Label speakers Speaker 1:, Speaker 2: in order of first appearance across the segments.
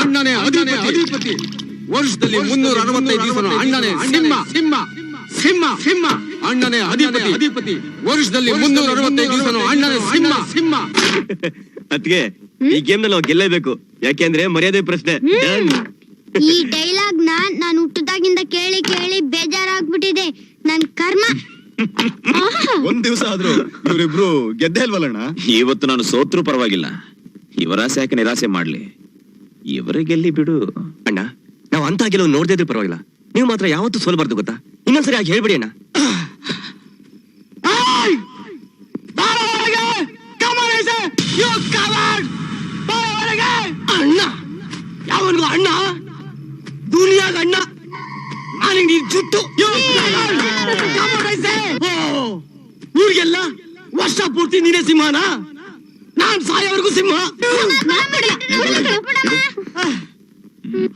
Speaker 1: ಅಣ್ಣನೇ ಅಧಿಪತಿ. ಅಧಿಪತಿ. ವರ್ಷದಲ್ಲಿ ಮುನ್ನೂರ ಅರವತ್ತೈದು ದಿವಸ ಅಣ್ಣನೇ ಸಿಂಹ. ಸಿಂಹ. ಸಿಂಹ. ಸಿಂಹ. ಅಣ್ಣನೇ ಅಧಿಪತಿ. ಅಧಿಪತಿ. ವರ್ಷದಲ್ಲಿ ಮುನ್ನೂರ ಅರವತ್ತೈದು ದಿವಸ ಅಣ್ಣನೇ ಸಿಂಹ. ಸಿಂಹ.
Speaker 2: ಅದ್ಗೆ ಈ ಗೇಮ್ನಲ್ಲಿ ನಾವು ಗೆಲ್ಲೇಬೇಕು. ಯಾಕೆಂದ್ರೆ ಮರ್ಯಾದೆ ಪ್ರಶ್ನೆ.
Speaker 3: ಈ ಡೈಲಾಗ್ನ ನಾನು ಹುಟ್ಟದಾಗಿಂದ ಕೇಳಿ ಕೇಳಿ ಬೇಜಾರಾಗ್ಬಿಟ್ಟಿದೆ. ನನ್ ಕರ್ಮ.
Speaker 4: ಒಂದ್ ದಿವಸ ಆದ್ರೂ ಇವರಿಬ್ರು ಗೆದ್ದೇ ಇಲ್ವಲ್ಲಣ್ಣ?
Speaker 5: ಇವತ್ತು ನಾನು ಸೋತ್ರು ಪರವಾಗಿಲ್ಲ. ಇವರಾಸೆ ಯಾಕೆ ನಿರಾಸೆ ಮಾಡ್ಲಿ? ಇವರಿಗೆಲ್ಲಿ ಬಿಡು.
Speaker 2: ಅಣ್ಣ ನಾವು ಅಂತ ಗೆಲುವು ನೋಡ್ದೇ ಇದ್ರೆ ಪರವಾಗಿಲ್ಲ. ನೀವು ಮಾತ್ರ ಯಾವತ್ತೂ ಸೋಲ್ಬಾರ್ದು ಗೊತ್ತಾ? ಇನ್ನೊಂದ್ಸರಿ ಆಗಿ ಹೇಳ್ಬಿಡಿ ಅಣ್ಣ.
Speaker 1: ಅಣ್ಣ ಯಾವನ್ಗೂ ಅಣ್ಣ? ದುನಿಯಾಗ ಅಣ್ಣ. ನನಗೆ ನೀನ್ ಜುಟ್ಟು. ಊರಿಗೆಲ್ಲ ವರ್ಷ ಪೂರ್ತಿ ನೀನೇ ಸಿಂಹನಾ? ನಾನ್ ಸಾಯೋವರೆಗೂ ಸಿಂಹ.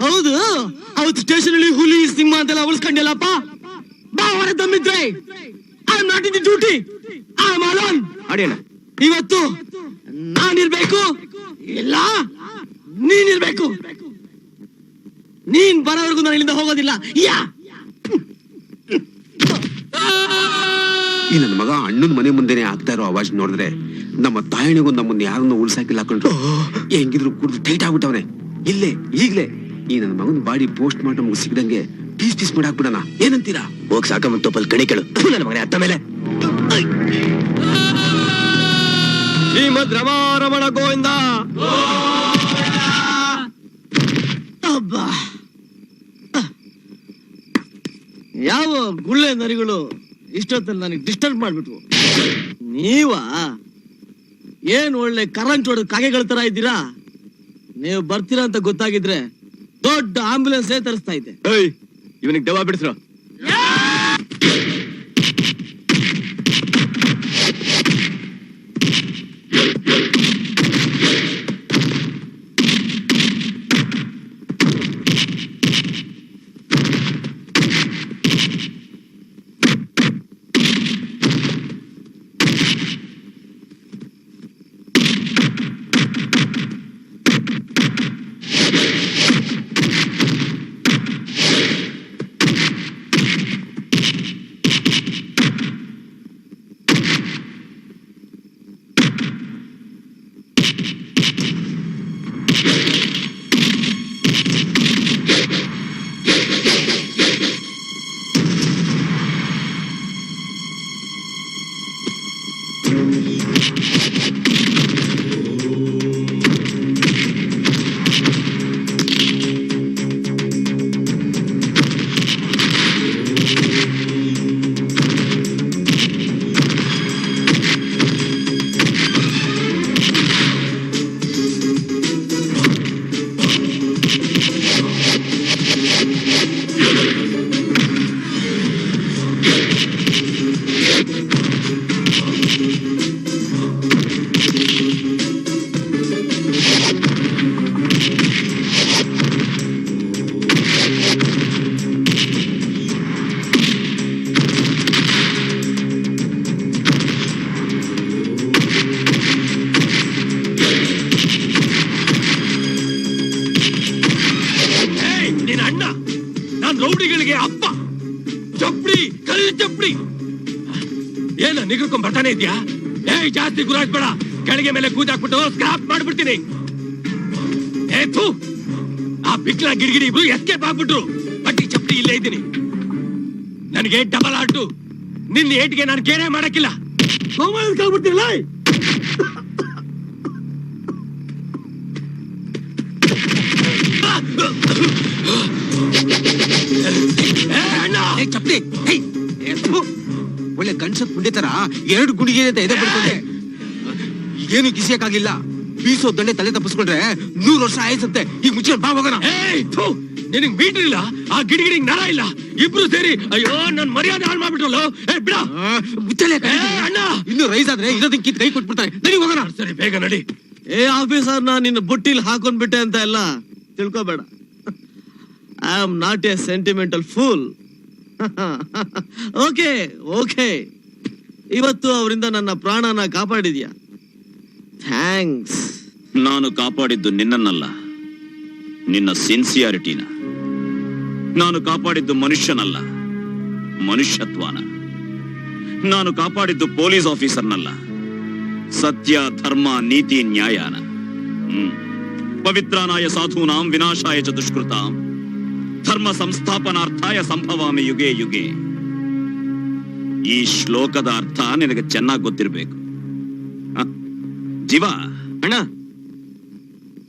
Speaker 1: ಹೌದು. ಅವತ್ತು ಸ್ಟೇಷನ್ ಅಲ್ಲಿ ಹುಲಿ ಸಿಂಹ ಅಂತೆಲ್ಲ ಉಳಿಸ್ಕೊಂಡಿಲ್ಲಪ್ಪ. ಬಾ ಹೊರ ದಮ್ಮಿದ್ರೆ. I am not in the duty. I am alone
Speaker 2: ಅಡೇನ ಅಣ್ಣ
Speaker 1: ಇವತ್ತು ನಾನಿರ್ಬೇಕು. ಇಲ್ಲ ನೀನಿರ್ಬೇಕು. ನೀನ್ ಬರೋವರೆಗೂ ನಾನು ಇಲ್ಲಿಂದ ಹೋಗೋದಿಲ್ಲ. ಯಾ.
Speaker 6: ಈ ನನ್ನ ಮಗ ಅಣ್ಣನ ಮನೆ ಮುಂದೆನೆ ಆಗ್ತಾ ಇರೋ ಅವಾಜ್ ನೋಡಿದ್ರೆ ನಮ್ಮ ತಾಯಣಿಗೂ ನಮ್ಮನ್ನ ಯಾರನ್ನು ಉಳ್ಸಾಕಿಲ್ಲ ಹಾಕೊಂಡ್ರು ಹೆಂಗಿದ್ರು ಕುಡಿದು ಟೈಟ್ ಆಗ್ಬಿಟ್ಟವನೆ. ಇಲ್ಲೇ ಈಗ್ಲೇ. ಈ ನನ್ನ ಮಗನ ಬಾಡಿ ಪೋಸ್ಟ್ ಮಾರ್ಟಮ್ ಸಿಗದಂಗೆ ಪೀಸ್ ಪೀಸ್ ಮಾಡಿ ಹಾಕ್ಬಿಡಣ. ಏನಂತೀರಾ?
Speaker 2: ಹೋಗ್ ಸಾಕಮ್ಮನ್ ತೋಪಲ್ ಕಣಿ ಕೇಳು. ನನ್ನ ಮಗನೇ ಅತ್ತ ಮೇಲೆ. ಶ್ರೀಮದ್ ರಮಾರಮಣ ಗೋವಿಂದ.
Speaker 1: ಅಬ್ಬಾ. ಯಾವ ಗುಳ್ಳೆ ನರಿಗಳು ಇಷ್ಟೊತ್ತಲ್ಲಿ ನನಗೆ ಡಿಸ್ಟರ್ಬ್ ಮಾಡ್ಬಿಟ್ವು. ನೀವಾ ಏನ್ ಒಳ್ಳೆ ಕರೆಂಟ್ ಹೊಡೆದ ಕಾಗೆಗಳ ತರ ಇದ್ದೀರಾ? ನೀವು ಬರ್ತೀರಾ ಅಂತ ಗೊತ್ತಾಗಿದ್ರೆ ದೊಡ್ಡ ಆಂಬ್ಯುಲೆನ್ಸ್ ತರಿಸ್ತಾ ಇದ್ದೆ.
Speaker 2: ಇವನಿಗೆ ದವಾ ಬಿಡಿಸ್ರು.
Speaker 1: ಚಪ್ಪಡಿ ಏನ ನಿಗರ್ಕೊಂಡ್ ಬರ್ತಾನೆ ಇದ್ಯಾ? ಏಯ್ ಜಾಸ್ತಿ ಗುರಾಯಿಸ್ಬೇಡ ಕೆಳಗೆ ಮೇಲೆ ಕೂದಾಕ್ಬಿಟ್ಟು ಸ್ಕ್ರಾಪ್ ಮಾಡ್ಬಿಡ್ತೀನಿ. ಏ ಥೂ. ಆ ಬಿಕ್ಲ ಗಿಡಗಿಡಿ ಇಬ್ರು ಎಸ್ಕೇಪ್ ಆಗ್ಬಿಟ್ರು. ಬಟ್ಟಿ ಚಪ್ಪಡಿ ಇಲ್ಲೇ ಇದ್ದೀನಿ. ನನಗೆ ಡಬಲ್ ಆಟು ನಿನ್ನ ಏಟ್ಗೆ ನಾನು ಕೇರೆ ಮಾಡಕ್ಕಿಲ್ಲ. ಚಪ್ಪಡಿ
Speaker 6: ಚಪ್ಪಲಿ. ಒಳ್ಳೆ ಗಂಡ್ಸತ್ ಪುಂಡಿ ತರ ಎರಡು ಗುಂಡಿಗೆ ಅಂತ ಎದೆ ಬಿಡ್ಕೊಂಡೆ. ಏನು ಕಿಸಿಯಕ್ಕಾಗಿಲ್ಲ. ಬೀಸೋ ದಂಡೆ ತಲೆ ತಪ್ಪಿಸ್ಕೊಂಡ್ರೆ ನೂರು ವರ್ಷ ಆಯ್ಸತ್ತೆ. ಈಗ ಮುಚ್ಚಿ ಬಾ ಹೋಗೋಣ.
Speaker 1: ನಿನಗ್ ಮೀಟರ್ ಇಲ್ಲ? ಆ ಗಿಡಗಿಡಿಗ್ ನರ ಇಲ್ಲ? ಇಬ್ರು ಸೇರಿ ಅಯ್ಯೋ ನನ್ ಮರ್ಯಾದೆ ಹಾಳು ಮಾಡ್ಬಿಟ್ರಲ್ಲ? ಏ ಬಿಡ.
Speaker 6: ಮುಚ್ಚಲೆ
Speaker 1: ಅಣ್ಣ.
Speaker 6: ಇನ್ನು ರೈಸ್ ಆದ್ರೆ ಇರೋದಕ್ಕೆ ಕಿತ್ ಕೈ ಕೊಟ್ಬಿಡ್ತಾರೆ. ನಡಿ ಹೋಗೋಣ.
Speaker 1: ಸರಿ ಬೇಗ ನಡಿ. ಏ ಆಫೀಸರ್ ನಾ ನಿನ್ನ ಬುಟ್ಟಿಲ್ ಹಾಕೊಂಡ್ಬಿಟ್ಟೆ ಅಂತ ಎಲ್ಲ ತಿಳ್ಕೊಬೇಡ. I am not a sentimental fool okay okay. ಇವತ್ತು ಅವರಿಂದ ನನ್ನ ಪ್ರಾಣನ ಕಾಪಾಡಿದ್ಯಾ? ಥ್ಯಾಂಕ್ಸ್.
Speaker 5: ನಾನು ಕಾಪಾಡಿದ್ದು ನಿನ್ನನ್ನಲ್ಲ, ನಿನ್ನ ಸಿನ್ಸಿಯಾರಿಟಿನ. ನಾನು ಕಾಪಾಡಿದ್ದು ಮನುಷ್ಯನಲ್ಲ, ಮನುಷ್ಯತ್ವನ. ನಾನು ಕಾಪಾಡಿದ್ದು ಪೊಲೀಸ್ ಆಫೀಸರ್ನಲ್ಲ, ಸತ್ಯ, ಧರ್ಮ, ನೀತಿ, ನ್ಯಾಯನ. ಪವಿತ್ರಾನಾಯ ಸಾಧೂನಾಂ ವಿನಾಶಾಯ ಚ ದುಷ್ಕೃತಾಂ ಧರ್ಮ ಸಂಸ್ಥಾಪನಾರ್ಥಾಯ ಸಂಭವಾಮಿ ಯುಗೆ ಯುಗೆ. ಈ ಶ್ಲೋಕದ ಅರ್ಥ ನಿನಗೆ ಚೆನ್ನಾಗಿ ಗೊತ್ತಿರಬೇಕು? ಜೀವ
Speaker 2: ಅಣ್ಣ.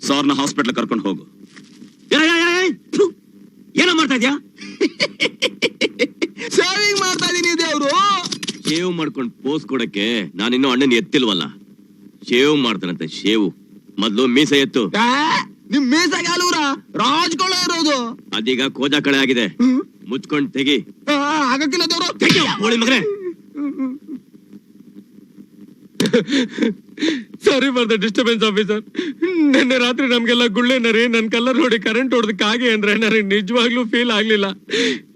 Speaker 5: ಸಾರ್ನ ಹಾಸ್ಪಿಟ್ಲ್ ಕರ್ಕೊಂಡು ಹೋಗು.
Speaker 2: ಏನೋ ಮಾಡ್ತಾ ಇದ್ಯಾ?
Speaker 4: ಸೇವಿಂಗ್ ಮಾಡ್ತಾ ಇದೀನಿ ದೇವ್ರು.
Speaker 2: ಶೇವ್ ಮಾಡ್ಕೊಂಡು ಪೋಸ್ ಕೊಡಕ್ಕೆ ನಾನಿನ್ನೂ ಅಣ್ಣನ ಎತ್ತಿಲ್ವಲ್ಲ. ಶೇವ್ ಮಾಡ್ತಾನಂತೆ ಶೇವು. ಮೊದ್ಲು ಮೀಸೆ ಎತ್ತು.
Speaker 4: ನಿಮ್ ಮೀಸಾಗ ಅಲೂರ ಇರೋದು
Speaker 2: ಅದೀಗ ಕೋಜ ಕಳೆ ಆಗಿದೆ. ಮುಚ್ಕೊಂಡ್ ತೆಗಿ.
Speaker 4: ಆಗಕ್ಕಿಲ್ಲ ದೇವ್ರು.
Speaker 2: ತೆಗಿ ಹೋಳಿ ಮಗನೇ.
Speaker 1: Sorry for the disturbance officer ನಿನ್ನೆ ರಾತ್ರಿ ನಮ್ಗೆಲ್ಲ ಗುಳ್ಳೆನರಿ ನನ್ ಕಲ್ಲರ್ ನೋಡಿ ಕರೆಂಟ್ ಹೊಡೆದಕ್ಕೆ ಹಾಗೆ ಅಂದ್ರೆ ನನಗೆ ನಿಜವಾಗ್ಲೂ ಫೀಲ್ ಆಗ್ಲಿಲ್ಲ.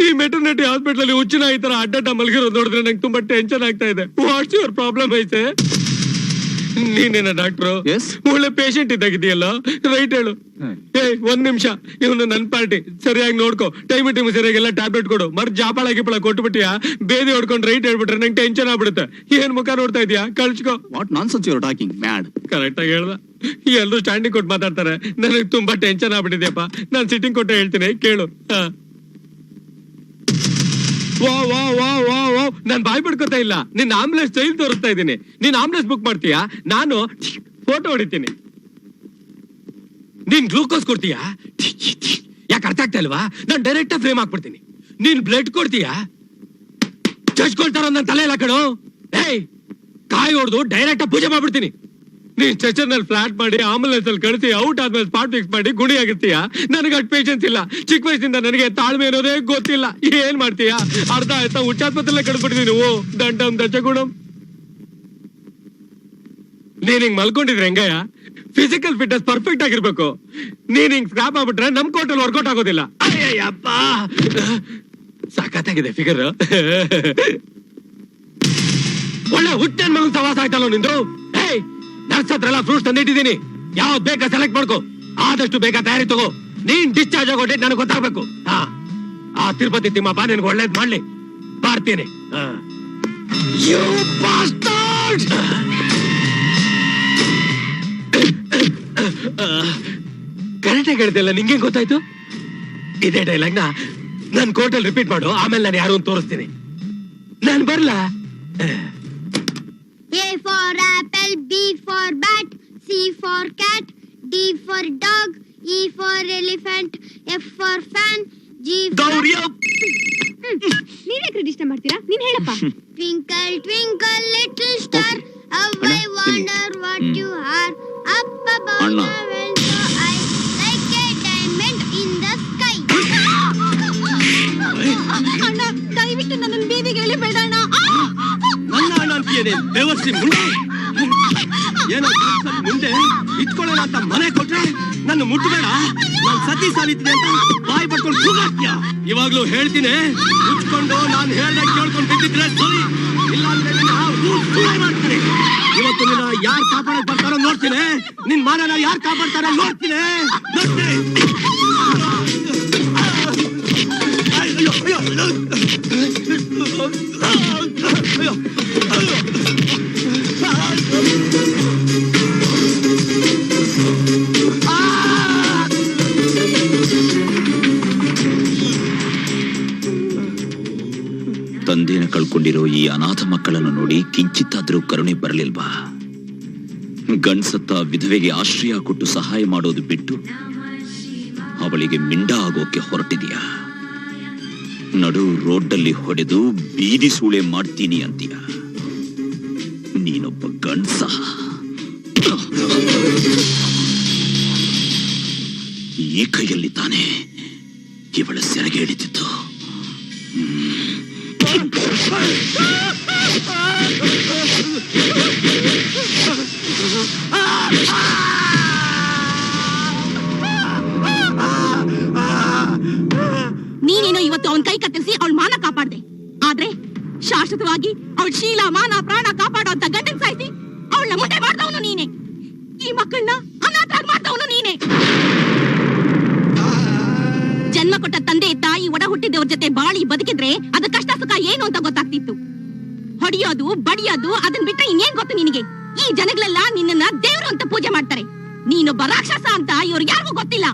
Speaker 1: ಈ ಮೆಟರ್ನಿಟಿ ಹಾಸ್ಪಿಟಲ್ ಅಲ್ಲಿ ಹುಚ್ಚಿನ ಈ ತರ ಅಡ್ಡಡ್ಡ ಮಲಗಿರೋದು ನೋಡಿದ್ರೆ ನಂಗೆ ತುಂಬಾ ಟೆನ್ಷನ್ ಆಗ್ತಾ ಇದೆ. ವಾಟ್ಸ್ ಯುವರ್ ಪ್ರಾಬ್ಲಮ್ ಐತೆ ನೀನೇನ ಡಾಕ್ಟ್ರು. ಒಳ್ಳೆ ಪೇಷಂಟ್ ಇದ್ದಾಗಿದೆಯಲ್ಲ ರೈಟ್ ಹೇಳು. ಏ ಒಂದ್ ನಿಮಿಷ. ಇವನು ನನ್ ಪಾರ್ಟಿ ಸರಿಯಾಗಿ ನೋಡ್ಕೋ. ಟೈಮ್ ಟೈಮ್ ಸರಿಯಾಗೆಲ್ಲ ಟ್ಯಾಬ್ಲೆಟ್ ಕೊಡು. ಮರ್ ಜಾಪಾಳ ಗಿಪಾಳ ಕೊಟ್ಬಿಟ್ಟಿಯಾ? ಬೇದಿ ಹೊಡ್ಕೊಂಡು ರೈಟ್ ಹೇಳ್ಬಿಟ್ರೆ ನಂಗೆ ಟೆನ್ಷನ್ ಆಗ್ಬಿಡುತ್ತೆ. ಏನ್ ಮುಖ ನೋಡ್ತಾ ಇದೀಯಾ? ಕಳ್ಸ್ಕೋ.
Speaker 4: What nonsense you're talking mad
Speaker 1: correct ಆಗಿ ಹೇಳ್ದ. ಎಲ್ಲರೂ ಸ್ಟ್ಯಾಂಡಿಂಗ್ ಕೊಟ್ಟು ಮಾತಾಡ್ತಾರೆ. ನನಗೆ ತುಂಬಾ ಟೆನ್ಷನ್ ಆಗ್ಬಿಟ್ಟಿದ್ಯಪ್ಪ. ನಾನು ಸಿಟ್ಟಿಂಗ್ ಕೊಟ್ಟು ಹೇಳ್ತೀನಿ. ಕೇಳು. ಹಾ. ವಾ ವಾ ವಾ ವಾ. ನಾನ್ ಬಾಯ್ ಬಿಡ್ಕೊತಾ ಇಲ್ಲ. ನಿನ್ ಆಂಬುಲೆನ್ಸ್ ಸ್ಟೈಲ್ ತೋರಿಸ್ತಾ ಇದ್ದೀನಿ. ನೀನ್ ಆಂಬುಲೆನ್ಸ್ ಬುಕ್ ಮಾಡ್ತೀಯಾ? ನಾನು ಫೋಟೋ ಹೊಡಿತೀನಿ. ನೀನ್ ಗ್ಲೂಕೋಸ್ ಕೊಡ್ತೀಯಾ? ಯಾಕೆ ಅರ್ಥ ಆಗ್ತಾ ಇಲ್ವಾ? ನಾನ್ ಡೈರೆಕ್ಟ್ ಫ್ರೇಮ್ ಹಾಕ್ಬಿಡ್ತೀನಿ. ನೀನ್ ಬ್ಲಡ್ ಕೊಡ್ತೀಯಾ? ಚಚ್ಕೊಳ್ತಾರ ನನ್ನ ತಲೆ ಇಲ್ಲ ಏಯ್, ಕಾಯಿ ಹೊಡೆದು ಡೈರೆಕ್ಟ್ ಪೂಜೆ ಮಾಡ್ಬಿಡ್ತೀನಿ. ನೀನ್ ಸ್ಟ್ರೆಚರ್ನಲ್ಲಿ ಫ್ಲಾಟ್ ಮಾಡಿ ಆಂಬುಲೆನ್ಸ್ ಅಲ್ಲಿ ಕಳಿಸಿ, ಔಟ್ ಆದ್ಮೇಲೆ ಸ್ಪಾಟ್ ಫಿಕ್ಸ್ ಮಾಡಿ ಗುಣಿ ಆಗಿರ್ತೀಯ ನನಗೆ ಅಷ್ಟು ಪೇಷನ್ಸ್ ಇಲ್ಲ. ಚಿಕ್ಕ ವಯಸ್ಸಿಂದ ನನಗೆ ತಾಳ್ಮೆ ಇರೋದೇ ಗೊತ್ತಿಲ್ಲ. ಏನ್ ಮಾಡ್ತೀಯಾ? ಅರ್ಧ ಆಯ್ತಾ? ಹುಚ್ಚಾಸ್ಪತ್ರೆಲ್ಲೇ ಕಳ್ಸ್ಬಿಟ್ಟಿದೀನಿ ನೀವು. ದಂಡಂ ದಶಗುಣಂ ನೀನ್ ಹಿಂಗ್ ಮಲ್ಕೊಂಡಿದ್ರೆ ಹೆಂಗಯ್ಯ? ಫಿಸಿಕಲ್ ಫಿಟ್ನೆಸ್ ಪರ್ಫೆಕ್ಟ್ ಆಗಿರ್ಬೇಕು. ನೀನ್ ಹಿಂಗ್ ಸ್ಕ್ರಾಪ್ ಆಗ್ಬಿಟ್ರೆ ನಮ್ ಕೋರ್ಟಲ್ಲಿ ವರ್ಕೌಟ್ ಆಗೋದಿಲ್ಲ. ಅಯ್ಯಪ್ಪ ಸಾಕತ್ತಾಗಿದೆ ಫಿಗರ್ ಒಳ್ಳೆ ಹುಟ್ಟನ್ ಮಗನ್ ಸವಾಸ ಆಯ್ತಲ್ಲ ನಿಂದು? ನರ್ಸ್ ಹತ್ರ ಎಲ್ಲ ಫ್ರೂಟ್ಸ್ ತಂದಿಟ್ಟಿದ್ದೀನಿ ಯಾವ್ದು ಬೇಕಾ ಸೆಲೆಕ್ಟ್ ಮಾಡ್ಕೋ. ಆದಷ್ಟು ಬೇಗ ತಯಾರಿ ತಗೋ. ನೀನ್ ಡಿಸ್ಚಾರ್ಜ್ ಆಗೋ ಡೇಟ್ ನನಗೆ ಗೊತ್ತಾಗ್ಬೇಕು. ಹಾ. ಆ ತಿರುಪತಿ ತಿಮ್ಮಪ್ಪ ನಿನ್ಗೆ ಒಳ್ಳೇದ್ ಮಾಡ್ಲಿ. ಬರ್ತೀನಿ! ಕರೆಕ್ಟಾಗಿ ಹೇಳ್ತಿಲ್ಲ ನಿಂಗೆ ಗೊತ್ತಾಯ್ತು? ಇದೇ ಡೈಲಾಗ್ನ ನನ್ ಕೋರ್ಟಲ್ಲಿ ರಿಪೀಟ್ ಮಾಡು. ಆಮೇಲೆ ನಾನು ಯಾರು ಅಂತ ತೋರಿಸ್ತೀನಿ. ನಾನು ಬರ್ಲಾ?
Speaker 3: A for apple, B for bat, C for cat, D for dog, E for elephant, F for fan, G for
Speaker 7: ನೀವ್ಯಾಕ್ರಿ ಡಿಸ್ಟರ್ಬ್ ಮಾಡ್ತೀರಾ ನೀನ್ ಹೇಳಪ್ಪ
Speaker 3: twinkle twinkle little star, how I wonder what you are. Up above
Speaker 5: ಅಣ್ಣ.
Speaker 3: the world so I like a diamond in the sky.
Speaker 7: ಅಣ್ಣ ದಯವಿಟ್ಟು ನನ್ನನ್ನು
Speaker 2: ನನ್ನ ಅಂತೀಯೇನೆ ಬೇವರ್ಸಿ ಮುಂದೆ ಏನೋ ಮುಂದೆ ಇಟ್ಕೊಳ್ಳೋಣ ಅಂತ ಮನೆ ಕೊಟ್ರೆ ನನ್ನ ಮುಟ್ಬೇಡ ನಾನು ಸತಿ ಸಾಲಿತೀನಿ ಅಂತ ಬಾಯಿ ಪಡ್ಕೊಂಡು ಕೂಗಾಕ್ತೀಯ ಇವಾಗ್ಲೂ ಹೇಳ್ತೀನಿ ಮುಚ್ಕೊಂಡು ನಾನು ಹೇಳ್ದಾಗ ಕೇಳ್ಕೊಂಡು ಬಿದ್ದಿದ್ರೆ ಸರಿ ಇಲ್ಲ ಅಂದ್ರೆ ಮಾಡ್ತೀನಿ ಇವತ್ತು ನಿನ್ನ ಯಾರು ಕಾಪಾಡಕ್ ಬರ್ತಾರೋ ನೋಡ್ತೀನಿ ನಿನ್ ಮಾನನ ಯಾರು ಕಾಪಾಡ್ತಾರೋ ನೋಡ್ತೀನಿ ನೋಡ್ತೀನಿ ಅಯ್ಯೋ
Speaker 5: ತಂದೆನ ಕಳ್ಕೊಂಡಿರೋ ಈ ಅನಾಥ ಮಕ್ಕಳನ್ನು ನೋಡಿ ಕಿಂಚಿತ್ತಾದರೂ ಕರುಣೆ ಬರಲಿಲ್ವಾ? ಗಂಡ್ಸತ್ತ ವಿಧವೆಗೆ ಆಶ್ರಯ ಕೊಟ್ಟು ಸಹಾಯ ಮಾಡೋದು ಬಿಟ್ಟು ಅವಳಿಗೆ ಮಿಂಡ ಆಗೋಕೆ ಹೊರಟಿದೀಯ? ನಡು ರೋಡ್ಡಲ್ಲಿ ಹೊಡೆದು ಬೀದಿ ಸೂಳೆ ಮಾಡ್ತೀನಿ ಅಂತೀಯ? ನೀನೊಬ್ಬ ಗಂಡ್ಸ. ಈ ಕೈಯಲ್ಲಿ ತಾನೆ ಇವಳ ಸೆರಗೆ ಹಿಡಿತಿತ್ತು
Speaker 7: ಈ ಮಕ್ಕಳನ್ನ ಅನಾಥ ಮಾಡ್ದವನು ನೀನೆ. ಕೊಟ್ಟ ತಂದೆ ತಾಯಿ ಒಡ ಹುಟ್ಟಿದವ್ರ ಜೊತೆ ಬಾಳಿ ಬದುಕಿದ್ರೆ ಅದ ಕಷ್ಟ ಸುಖ ಏನು ಅಂತ ಗೊತ್ತಾಗ್ತಿತ್ತು. ಹೊಡಿಯೋದು, ಬಡಿಯೋದು, ಅದನ್ ಬಿಟ್ರೆ ಇನ್ನೇನ್ ಗೊತ್ತು ನಿನಗೆ? ಈ ಜನಗಳೆಲ್ಲ ನಿನ್ನನ್ನ ದೇವ್ರು ಅಂತ ಪೂಜೆ ಮಾಡ್ತಾರೆ. ನೀನೊಬ್ಬ ರಾಕ್ಷಸ ಅಂತ ಇವ್ರಿಗೆ ಯಾರಿಗೂ ಗೊತ್ತಿಲ್ಲ.